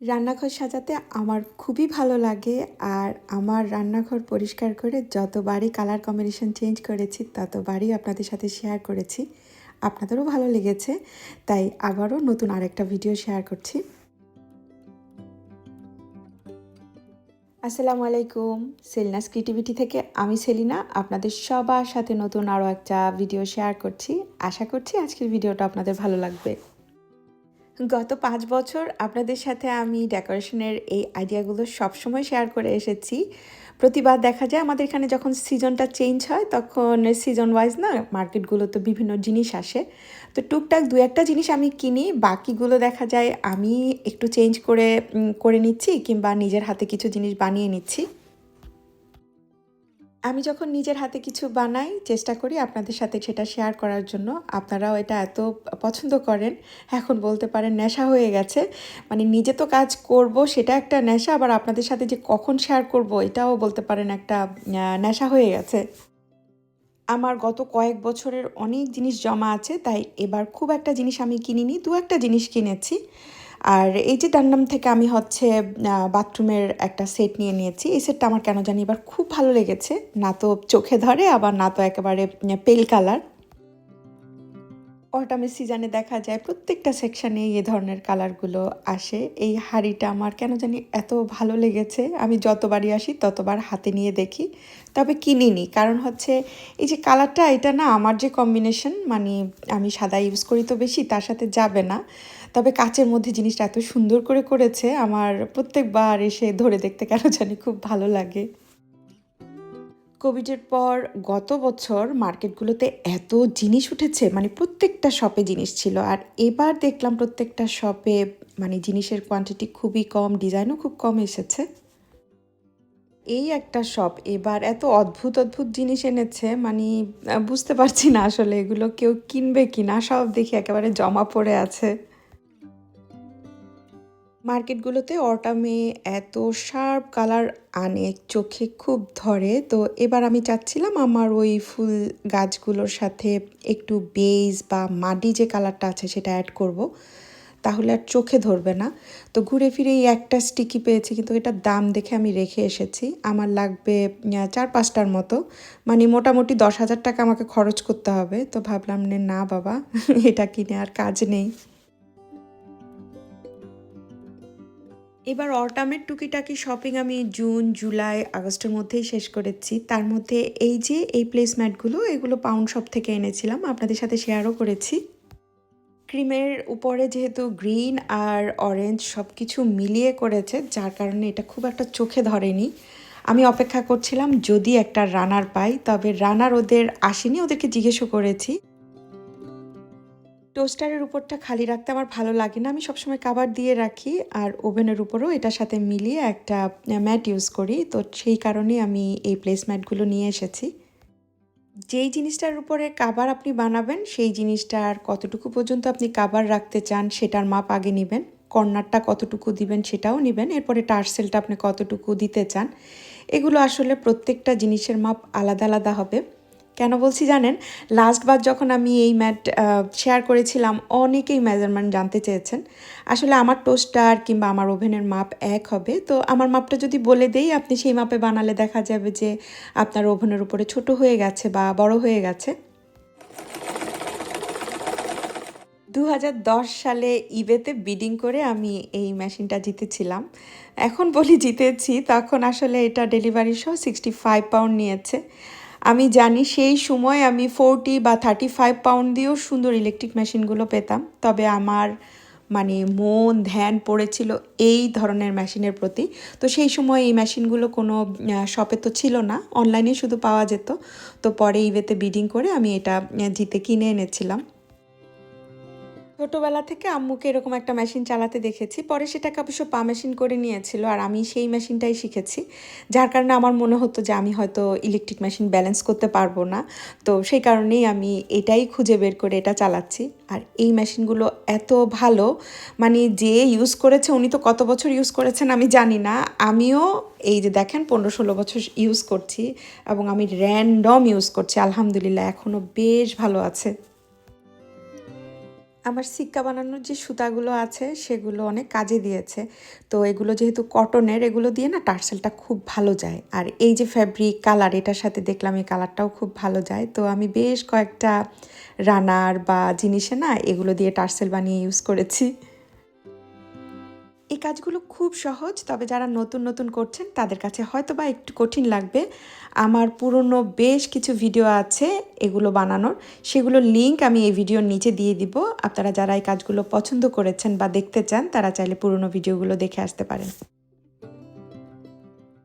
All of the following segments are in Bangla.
রান্নাঘর সাজাতে আমার খুবই ভালো লাগে আর আমার রান্নাঘর পরিষ্কার করে যতবারই কালার কম্বিনেশন চেঞ্জ করেছি, ততবারই আপনাদের সাথে শেয়ার করেছি। আপনাদেরও ভালো লেগেছে, তাই আবারও নতুন আরেকটা ভিডিও শেয়ার করছি। আসসালামু আলাইকুম, সেলিনাস ক্রিয়েটিভিটি থেকে আমি সেলিনা, আপনাদের সবার সাথে নতুন আরও একটা ভিডিও শেয়ার করছি। আশা করছি আজকের ভিডিওটা আপনাদের ভালো লাগবে। গত পাঁচ বছর আপনাদের সাথে আমি ডেকোরেশনের এই আইডিয়াগুলো সবসময় শেয়ার করে এসেছি। প্রতিবার দেখা যায় আমাদের এখানে যখন সিজনটা চেঞ্জ হয়, তখন সিজন ওয়াইজ না মার্কেটগুলো তো বিভিন্ন জিনিস আসে। তো টুকটাক দু একটা জিনিস আমি কিনি, বাকিগুলো দেখা যায় আমি একটু চেঞ্জ করে করে নিচ্ছি কিংবা নিজের হাতে কিছু জিনিস বানিয়ে নিচ্ছি। আমি যখন নিজের হাতে কিছু বানাই, চেষ্টা করি আপনাদের সাথে সেটা শেয়ার করার জন্য। আপনারাও এটা এত পছন্দ করেন, এখন বলতে পারেন নেশা হয়ে গেছে। মানে নিজে তো কাজ করব, সেটা একটা নেশা, আবার আপনাদের সাথে যে কখন শেয়ার করব, এটাও বলতে পারেন একটা নেশা হয়ে গেছে। আমার গত কয়েক বছরের অনেক জিনিস জমা আছে, তাই এবার খুব একটা জিনিস আমি কিনিনি, দু একটা জিনিস কিনেছি। আর এই যে ডান্ডাম থেকে আমি হচ্ছে বাথরুমের একটা সেট নিয়ে নিয়েছি। এই সেটটা আমার কেন জানি এবার খুব ভালো লেগেছে। না তো চোখে ধরে, আবার না তো একেবারে পেল কালার অটামের সিজনে দেখা যায় প্রত্যেকটা সেকশানে এই ধরনের কালারগুলো আসে। এই হাড়িটা আমার কেন জানি এত ভালো লেগেছে। আমি যতবারই আসি ততবার হাতে নিয়ে দেখি। তবে কিনিনি। কারণ হচ্ছে এই যে কালারটা, এটা না আমার যে কম্বিনেশন মানে আমি সাদা ইউজ করি তো বেশি, তার সাথে যাবে না। তবে কাচের মধ্যে জিনিসটা এত সুন্দর করে করেছে, আমার প্রত্যেকবার এসে ধরে দেখতে কেন জানি খুব ভালো লাগে। কোভিডের পর গত বছর মার্কেটগুলোতে এত জিনিস উঠেছে মানে প্রত্যেকটা শপে জিনিস ছিল। আর এবার দেখলাম প্রত্যেকটা শপে মানে জিনিসের কোয়ান্টিটি খুবই কম ডিজাইনও খুব কম এসেছে। এই একটা শপ এবার এত অদ্ভুত অদ্ভুত জিনিস এনেছে মানে বুঝতে পারছি না আসলে এগুলো কেউ কিনবে কি না সব দেখি একেবারে জমা পড়ে আছে। মার্কেটগুলোতে অটামে এত শার্প কালার আনে, চোখে খুব ধরে। তো এবার আমি চাচ্ছিলাম আমার ওই ফুল গাছগুলোর সাথে একটু বেজ বা মাটি যে কালারটা আছে সেটা অ্যাড করব। তাহলে আর চোখে ধরবে না। তো ঘুরে ফিরে এই একটা স্টিকি পেয়েছি, কিন্তু এটার দাম দেখে আমি রেখে এসেছি। আমার লাগবে চার পাঁচটার মতো। মানে মোটামুটি দশ হাজার টাকা আমাকে খরচ করতে হবে। তো ভাবলাম নে না বাবা, এটা কিনে আর কাজ নেই। এবার অটামের টুকিটাকি শপিং আমি জুন, জুলাই, আগস্টের মধ্যেই শেষ করেছি। তার মধ্যে এই যে এই প্লেসম্যাটগুলো এগুলো পাউন্ড শপ থেকে এনেছিলাম, আপনাদের সাথে শেয়ারও করেছি। ক্রিমের উপরে যেহেতু গ্রিন আর অরেঞ্জ সব কিছু মিলিয়ে করেছে, যার কারণে এটা খুব একটা চোখে ধরেনি। আমি অপেক্ষা করছিলাম, যদি একটা রানার পাই, তবে রানার ওদের আসেনি, ওদেরকে জিজ্ঞেসও করেছি। টোস্টারের উপরটা খালি রাখতে আমার ভালো লাগে না। আমি সবসময় কাবার দিয়ে রাখি আর ওভেনের উপরেও এটার সাথে মিলিয়ে একটা ম্যাট ইউজ করি। তো সেই কারণেই আমি এই প্লেসম্যাটগুলো নিয়ে এসেছি। যেই জিনিসটার উপরে কাবার আপনি বানাবেন, সেই জিনিসটার কতটুকু পর্যন্ত আপনি কাবার রাখতে চান সেটার মাপ আগে নেবেন। কর্নারটা কতটুকু দিবেন সেটাও নেবেন। এরপরে টার্সেলটা আপনি কতটুকু দিতে চান, এগুলো আসলে প্রত্যেকটা জিনিসের মাপ আলাদা আলাদা হবে। কেন বলছি জানেন? লাস্টবার যখন আমি এই ম্যাট শেয়ার করেছিলাম, অনেকেই মেজারমেন্ট জানতে চেয়েছেন। আসলে আমার টোস্টার কিংবা আমার ওভেনের মাপ এক হবে। তো আমার মাপটা যদি বলে দেই, আপনি সেই মাপে বানালে দেখা যাবে যে আপনার ওভেনের উপরে ছোট হয়ে গেছে বা বড় হয়ে গেছে। দু হাজার দশ সালে ইবেতে বিডিং করে আমি এই মেশিনটা জিতেছিলাম। এখন বলি জিতেছি, তখন আসলে এটা ডেলিভারি সহ সিক্সটি ফাইভ পাউন্ড নিয়েছে। আমি জানি সেই সময় আমি ফোরটি বা থার্টি ফাইভ পাউন্ড দিয়েও সুন্দর ইলেকট্রিক মেশিনগুলো পেতাম। তবে আমার মানে মন, ধ্যান পড়েছিল এই ধরনের মেশিনের প্রতি। তো সেই সময় এই মেশিনগুলো কোনো শপে তো ছিল না। অনলাইনে শুধু পাওয়া যেত। তো পরে ইভেতে বিডিং করে আমি এটা জিতে কিনে এনেছিলাম। ছোটোবেলা থেকে আম্মুকে এরকম একটা মেশিন চালাতে দেখেছি। পরে সেটাকে অবশ্য পা মেশিন করে নিয়েছিল আর আমি সেই মেশিনটাই শিখেছি। যার কারণে আমার মনে হতো যে আমি হয়তো ইলেকট্রিক মেশিন ব্যালেন্স করতে পারব না। তো সেই কারণেই আমি এটাই খুঁজে বের করে এটা চালাচ্ছি। আর এই মেশিনগুলো এত ভালো মানে যে ইউজ করেছে উনি তো কত বছর ইউজ করেছেন আমি জানি না। আমিও এই যে দেখেন পনেরো ষোলো বছর ইউজ করছি এবং আমি র্যান্ডম ইউজ করছি, আলহামদুলিল্লাহ এখনও বেশ ভালো আছে। আমার সিক্কা বানানোর যে সুতাগুলো আছে, সেগুলো অনেক কাজে দিয়েছে। তো এগুলো যেহেতু কটনের, এগুলো দিয়ে না টার্সেলটা খুব ভালো যায়। আর এই যে ফ্যাব্রিক কালার এটার সাথে দেখলাম এই কালারটাও খুব ভালো যায়। তো আমি বেশ কয়েকটা রানার বা জিনিসে না এগুলো দিয়ে টার্সেল বানিয়ে ইউজ করেছি। এই কাজগুলো খুব সহজ, তবে যারা নতুন নতুন করছেন তাদের কাছে হয়তো বা একটু কঠিন লাগবে। আমার পুরনো বেশ কিছু ভিডিও আছে এগুলো বানানোর। সেগুলো লিংক আমি এই ভিডিওর নিচে দিয়ে দিব। আপনারা যারা এই কাজগুলো পছন্দ করেছেন বা দেখতে চান, তারা চাইলে পুরনো ভিডিওগুলো দেখে আসতে পারেন।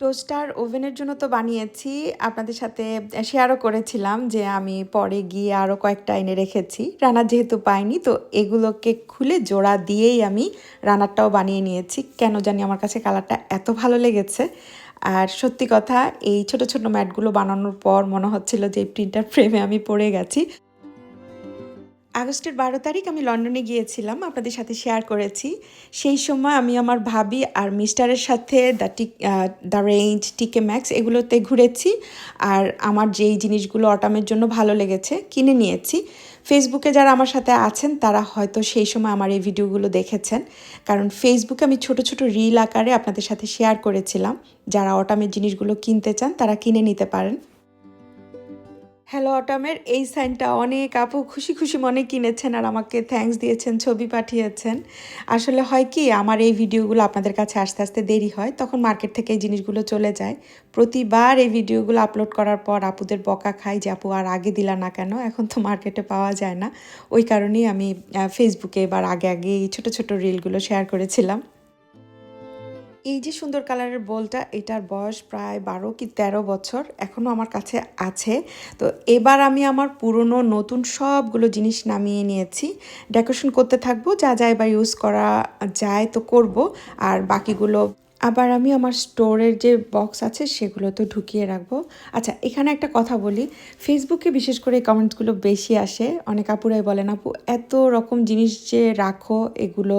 টোস্টার ওভেনের জন্য তো বানিয়েছি। আপনাদের সাথে শেয়ারও করেছিলাম যে আমি পরে গিয়ে আরও কয়েকটা এনে রেখেছি। রানার যেহেতু পাইনি, তো এগুলোকে খুলে জোড়া দিয়েই আমি রানারটাও বানিয়ে নিয়েছি। কেন জানি আমার কাছে কালারটা এত ভালো লেগেছে। আর সত্যি কথা, এই ছোট ছোট ম্যাটগুলো বানানোর পর মনে হচ্ছিল যে প্রিন্টার ফ্রেমে আমি পড়ে গেছি। আগস্টের বারো তারিখ আমি লন্ডনে গিয়েছিলাম, আপনাদের সাথে শেয়ার করেছি। সেই সময় আমি আমার ভাবি আর মিস্টারের সাথে দ্য টিক দ্য রেঞ্জ টিকে ম্যাক্স এগুলোতে ঘুরেছি আর আমার যেই জিনিসগুলো অটামের জন্য ভালো লেগেছে কিনে নিয়েছি। ফেসবুকে যারা আমার সাথে আছেন, তারা হয়তো সেই সময় আমার এই ভিডিওগুলো দেখেছেন। কারণ ফেসবুকে আমি ছোট ছোট রিল আকারে আপনাদের সাথে শেয়ার করেছিলাম। যারা অটামের জিনিসগুলো কিনতে চান, তারা কিনে নিতে পারেন। হ্যালো অটামের এই সাইনটা অনেক আপু খুশি খুশি মনে কিনেছেন আর আমাকে থ্যাঙ্কস দিয়েছেন, ছবি পাঠিয়েছেন। আসলে হয় কি, আমার এই ভিডিওগুলো আপনাদের কাছে আস্তে আস্তে দেরি হয়। তখন মার্কেট থেকে এই জিনিসগুলো চলে যায়। প্রতিবার এই ভিডিওগুলো আপলোড করার পর আপুদের বকা খাই যে, আপু, আর আগে দিলা না কেন? এখন তো মার্কেটে পাওয়া যায় না। ওই কারণেই আমি ফেসবুকে এবার আগে আগে এই ছোটো ছোটো রিলগুলো শেয়ার করেছিলাম। এই যে সুন্দর কালারের বলটা, এটার বয়স প্রায় বারো কি ১৩ বছর এখনও আমার কাছে আছে। তো এবার আমি আমার পুরনো, নতুন সবগুলো জিনিস নামিয়ে নিয়েছি। ডেকোরেশন করতে থাকব, যা যা এবার ইউজ করা যায় তো করব। আর বাকিগুলো আবার আমি আমার স্টোরের যে বক্স আছে, সেগুলো তো ঢুকিয়ে রাখব। আচ্ছা এখানে একটা কথা বলি। ফেসবুকে বিশেষ করে কমেন্টসগুলো বেশি আসে। অনেক আপুরাই বলেন, আপু, এত রকম জিনিস যে রাখো, এগুলো,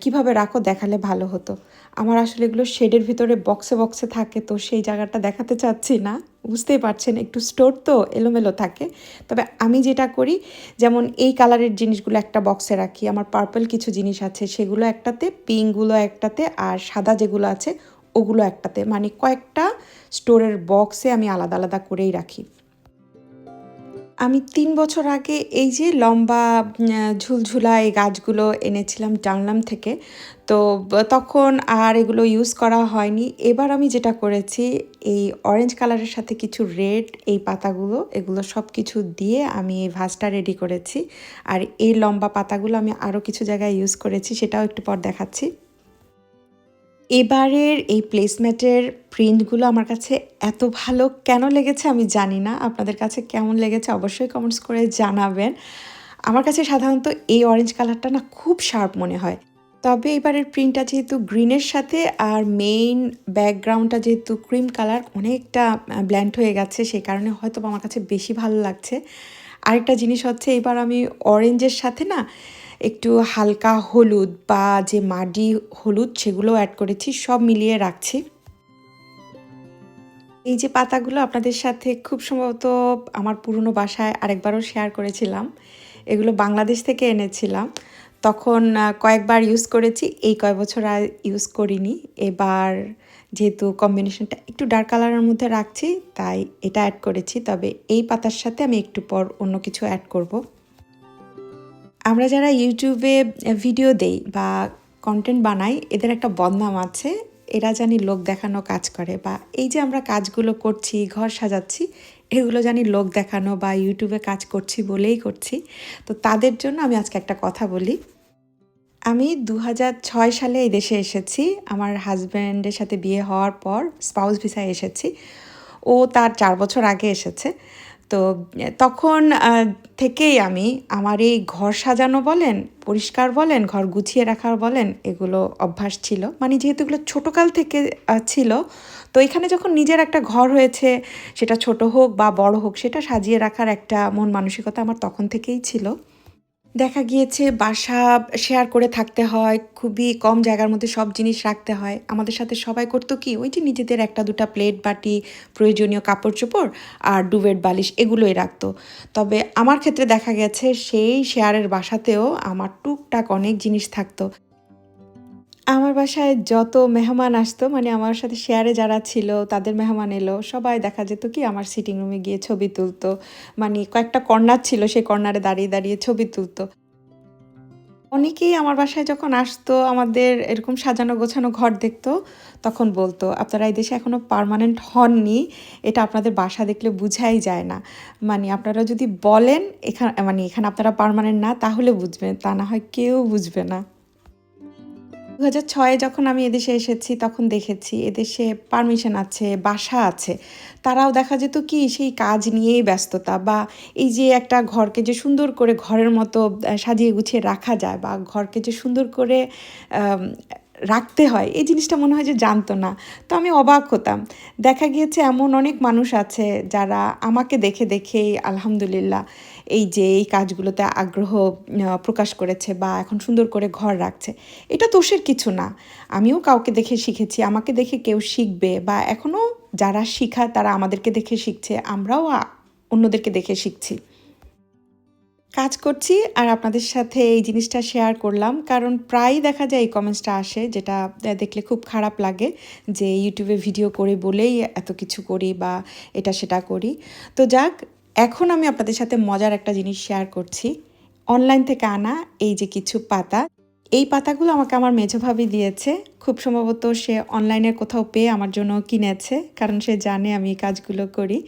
কীভাবে রাখো, দেখালে ভালো হতো। আমার আসলে এগুলো শেডের ভিতরে বক্সে বক্সে থাকে, তো সেই জায়গাটা দেখাতে চাচ্ছি না। বুঝতেই পারছেন, একটু স্টোর তো এলোমেলো থাকে। তবে আমি যেটা করি, যেমন এই কালারের জিনিসগুলো একটা বক্সে রাখি, আমার পার্পল কিছু জিনিস আছে, সেগুলো একটাতে পিঙ্কগুলো একটাতে, আর সাদা যেগুলো আছে, ওগুলো একটাতে। মানে কয়েকটা স্টোরের বক্সে আমি আলাদা আলাদা করেই রাখি। আমি তিন বছর আগে এই যে লম্বা ঝুলঝুলা এই গাছগুলো এনেছিলাম জানলাম থেকে, তো তখন আর এগুলো ইউজ করা হয়নি। এবার আমি যেটা করেছি, এই অরেঞ্জ কালারের সাথে কিছু রেড এই পাতাগুলো, এগুলো সব কিছু দিয়ে আমি এই ভাজটা রেডি করেছি। আর এই লম্বা পাতাগুলো আমি আরও কিছু জায়গায় ইউজ করেছি, সেটাও একটু পর দেখাচ্ছি। এবারের এই প্লেসমেটের প্রিন্টগুলো আমার কাছে এত ভালো কেন লেগেছে আমি জানি না। আপনাদের কাছে কেমন লেগেছে অবশ্যই কমেন্টস করে জানাবেন। আমার কাছে সাধারণত এই অরেঞ্জ কালারটা না খুব শার্প মনে হয়। তবে এবারের প্রিন্টটা যেহেতু গ্রিনের সাথে আর মেইন ব্যাকগ্রাউন্ডটা যেহেতু ক্রিম কালার অনেকটা ব্ল্যান্ড হয়ে গেছে, সেই কারণে হয়তো আমার কাছে বেশি ভালো লাগছে। আরেকটা জিনিস হচ্ছে এবার আমি অরেঞ্জের সাথে না একটু হালকা হলুদ বা যে মাডি হলুদ সেগুলো অ্যাড করেছি, সব মিলিয়ে রাখছি। এই যে পাতাগুলো আপনাদের সাথে খুব সম্ভবত আমার পুরনো বাসায় আরেকবারও শেয়ার করেছিলাম। এগুলো বাংলাদেশ থেকে এনেছিলাম। তখন কয়েকবার ইউজ করেছি, এই কয়েক বছর আর ইউজ করিনি। এবার যেহেতু কম্বিনেশনটা একটু ডার্ক কালারের মধ্যে রাখছি, তাই এটা অ্যাড করেছি। তবে এই পাতার সাথে আমি একটু পর অন্য কিছু অ্যাড করব। আমরা যারা ইউটিউবে ভিডিও দেই বা কন্টেন্ট বানাই, এদের একটা বদনাম আছে। এরা জানি লোক দেখানো কাজ করে বা এই যে আমরা কাজগুলো করছি, ঘর সাজাচ্ছি, এগুলো জানি লোক দেখানো বা ইউটিউবে কাজ করছি বলেই করছি। তো তাদের জন্য আমি আজকে একটা কথা বলি। আমি দু হাজার ছয় সালে এই দেশে এসেছি। আমার হাজব্যান্ডের সাথে বিয়ে হওয়ার পর স্পাউস ভিসায় এসেছি। ও তার চার বছর আগে এসেছে। তো তখন থেকেই আমি আমার এই ঘর সাজানো বলেন, পরিষ্কার বলেন, ঘর গুছিয়ে রাখার বলেন, এগুলো অভ্যাস ছিল। মানে যেহেতু এগুলো ছোটোকাল থেকে ছিল, তো এখানে যখন নিজের একটা ঘর হয়েছে, সেটা ছোট হোক বা বড় হোক, সেটা সাজিয়ে রাখার একটা মন মানসিকতা আমার তখন থেকেই ছিল। দেখা গিয়েছে বাসা শেয়ার করে থাকতে হয়, খুবই কম জায়গার মধ্যে সব জিনিস রাখতে হয়। আমাদের সাথে সবাই করতো কি, ওই যে নিজেদের একটা দুটা প্লেট বাটি, প্রয়োজনীয় কাপড় চোপড় আর ডুবেট বালিশ এগুলোই রাখতো। তবে আমার ক্ষেত্রে দেখা গেছে সেই শেয়ারের বাসাতেও আমার টুকটাক অনেক জিনিস থাকতো। আমার বাসায় যত মেহমান আসতো মানে আমার সাথে শেয়ারে যারা ছিল, তাদের মেহমান এলো, সবাই দেখা যেত কি আমার সিটিং রুমে গিয়ে ছবি তুলতো। মানে কয়েকটা কর্নার ছিল, সেই কর্নারে দাঁড়িয়ে দাঁড়িয়ে ছবি তুলতো। অনেকেই আমার বাসায় যখন আসতো, আমাদের এরকম সাজানো গোছানো ঘর দেখতো, তখন বলতো, আপনারা এই দেশে এখনও পারমানেন্ট হননি, এটা আপনাদের বাসা দেখলে বুঝাই যায় না। মানে আপনারা যদি বলেন এখানে মানে এখানে আপনারা পারমানেন্ট না, তাহলে বুঝবেন, তা না হয় কেউ বুঝবে না। দু হাজার ছয়ে যখন আমি এদেশে এসেছি, তখন দেখেছি এদেশে পারমিশন আছে, বাসা আছে। তারাও দেখা যেত কি সেই কাজ নিয়েই ব্যস্ততা বা এই যে একটা ঘরকে যে সুন্দর করে ঘরের মতো সাজিয়ে গুছিয়ে রাখা যায় বা ঘরকে যে সুন্দর করে রাখতে হয়, এই জিনিসটা মনে হয় যে জানতো না। তো আমি অবাক হতাম। দেখা গিয়েছে এমন অনেক মানুষ আছে যারা আমাকে দেখে দেখেই আলহামদুলিল্লাহ এই যে এই কাজগুলোতে আগ্রহ প্রকাশ করেছে বা এখন সুন্দর করে ঘর রাখছে, এটা দোষের কিছু না। আমিও কাউকে দেখে শিখেছি, আমাকে দেখে কেউ শিখবে বা এখনও যারা শিখায় তারা আমাদেরকে দেখে শিখছে, আমরাও অন্যদেরকে দেখে শিখছি। কাজ করছি আর আপনাদের সাথে এই জিনিসটা শেয়ার করলাম, কারণ প্রায়ই দেখা যায় এই কমেন্টসটা আসে যেটা দেখলে খুব খারাপ লাগে যে ইউটিউবে ভিডিও করে বলেই এত কিছু করি বা এটা সেটা করি। তো যাক এখন আমি আপনাদের সাথে মজার একটা জিনিস শেয়ার করছি। অনলাইন থেকে আনা এই যে কিছু পাতা, এই পাতাগুলো আমাকে আমার মেঝোভাবি দিয়েছে। খুব সম্ভবত সে অনলাইনে কোথাও পেয়ে আমার জন্য কিনেছে, কারণ সে জানে আমি এই কাজগুলো করি।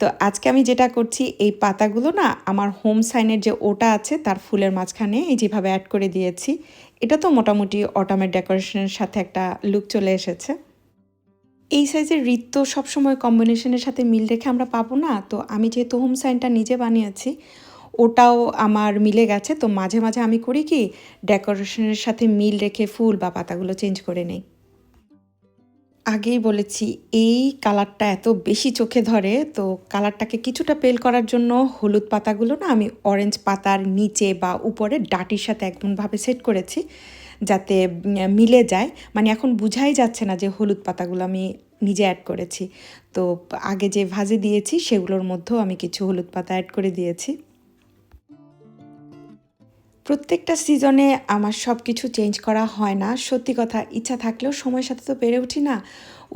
তো আজকে আমি যেটা করছি, এই পাতাগুলো না আমার হোম সাইনের যে ওটা আছে, তার ফুলের মাঝখানে এই যেভাবে অ্যাড করে দিয়েছি, এটা তো মোটামুটি অটামের ডেকোরেশনের সাথে একটা লুক চলে এসেছে। এই সাইজের তো সবসময় কম্বিনেশনের সাথে মিল রেখে আমরা পাবো না। তো আমি যেহেতু হোম সাইনটা নিজে বানিয়েছি, ওটাও আমার মিলে গেছে। তো মাঝে মাঝে আমি করি কি ডেকোরেশনের সাথে মিল রেখে ফুল বা পাতাগুলো চেঞ্জ করে নেই। আগেই বলেছি, এই কালারটা এত বেশি চোখে ধরে, তো কালারটাকে কিছুটা পেল করার জন্য হলুদ পাতাগুলো না আমি অরেঞ্জ পাতার নিচে বা উপরে ডাটির সাথে একমনভাবে সেট করেছি, যাতে মিলে যায়। মানে এখন বুঝাই যাচ্ছে না যে হলুদ পাতাগুলো আমি নিজে অ্যাড করেছি। তো আগে যে ভাজে দিয়েছি, সেগুলোর মধ্যেও আমি কিছু হলুদ পাতা অ্যাড করে দিয়েছি। প্রত্যেকটা সিজনে আমার সব কিছু চেঞ্জ করা হয় না। সত্যি কথা, ইচ্ছা থাকলেও সময়ের সাথে তো পেরে উঠি না।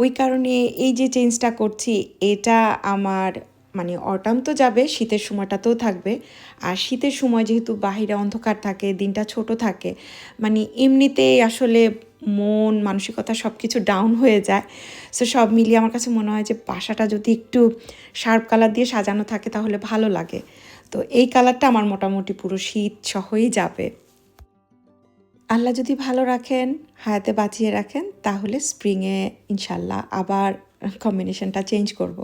ওই কারণে এই যে চেঞ্জটা করছি, এটা আমার মানে অটাম তো যাবে, শীতের সময়টাতেও থাকবে। আর শীতের সময় যেহেতু বাহিরে অন্ধকার থাকে, দিনটা ছোট থাকে মানে এমনিতেই আসলে মন, মানসিকতা সব কিছু ডাউন হয়ে যায়। সো সব মিলিয়ে আমার কাছে মনে হয় যে বাসাটা যদি একটু শার্প কালার দিয়ে সাজানো থাকে, তাহলে ভালো লাগে। তো এই কালারটা আমার মোটামুটি পুরো শীত সহই যাবে। আল্লাহ যদি ভালো রাখেন, হায়াতে বাঁচিয়ে রাখেন, তাহলে স্প্রিংয়ে ইনশাল্লাহ আবার কম্বিনেশনটা চেঞ্জ করব।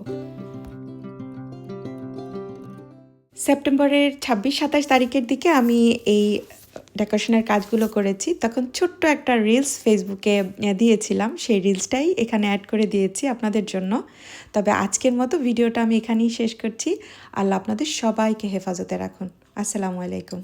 সেপ্টেম্বরের ছাব্বিশ, সাতাশ তারিখের দিকে আমি এই ডেকোরেশনের কাজগুলো করেছি, তখন ছোট্ট একটা রিলস ফেসবুকে দিয়েছিলাম। সেই রিলসটাই এখানে অ্যাড করে দিয়েছি আপনাদের জন্য। তবে আজকের মতো ভিডিওটা আমি এখানেই শেষ করছি। আল্লাহ আপনাদের সবাইকে হেফাজতে রাখুন। আসসালামু আলাইকুম।